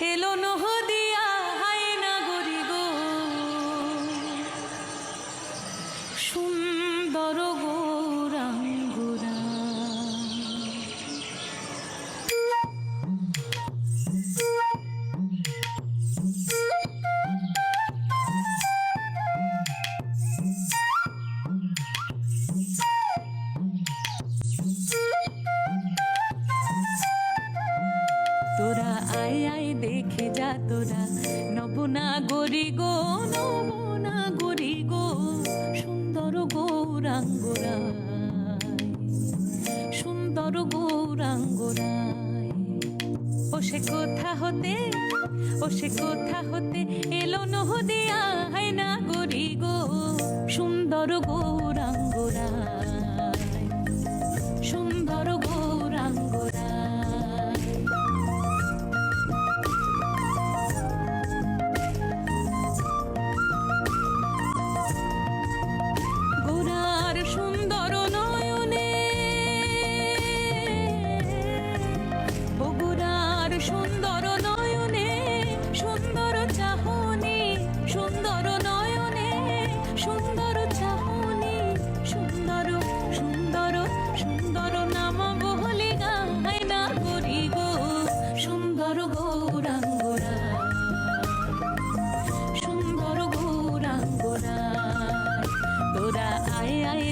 এলো নহ দিয়া হায় না শুন তোরা, আয় আয়, দেখে যা তোরা। নবনা গরি গো নবনা গরি গো, সুন্দর গৌরাঙ্গরায়। সুন্দর গৌরাঙ্গরায়। ও সে কোথা হতে ও সে কোথা হতে এলো নহদিয়া না গরি গো, সুন্দর গৌরাঙ্গরায়।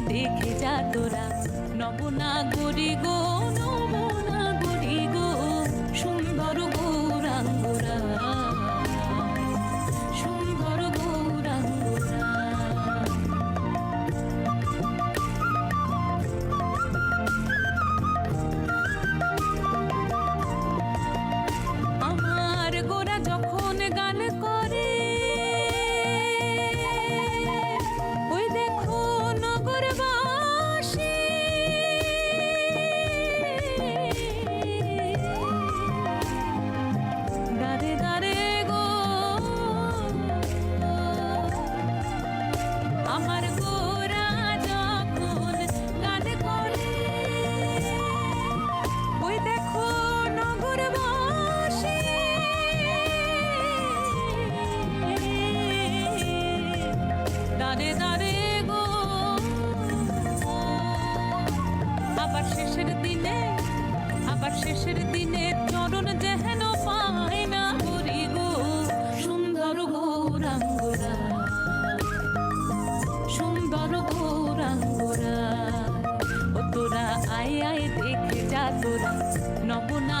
দেখে যা তোরা। নবনা গরি গো আবার শেষের দিনে, আবার শেষের দিনে চরণ যেহেন পায় না করি গো, সুন্দর গৌরাঙ্গরা সুন্দর গৌরাঙ্গরা ও তোরা আয় আয়, দেখে যা তোরা নবনা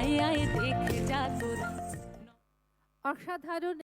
আয় আয় দেখে যা তোরা। অসাধারণ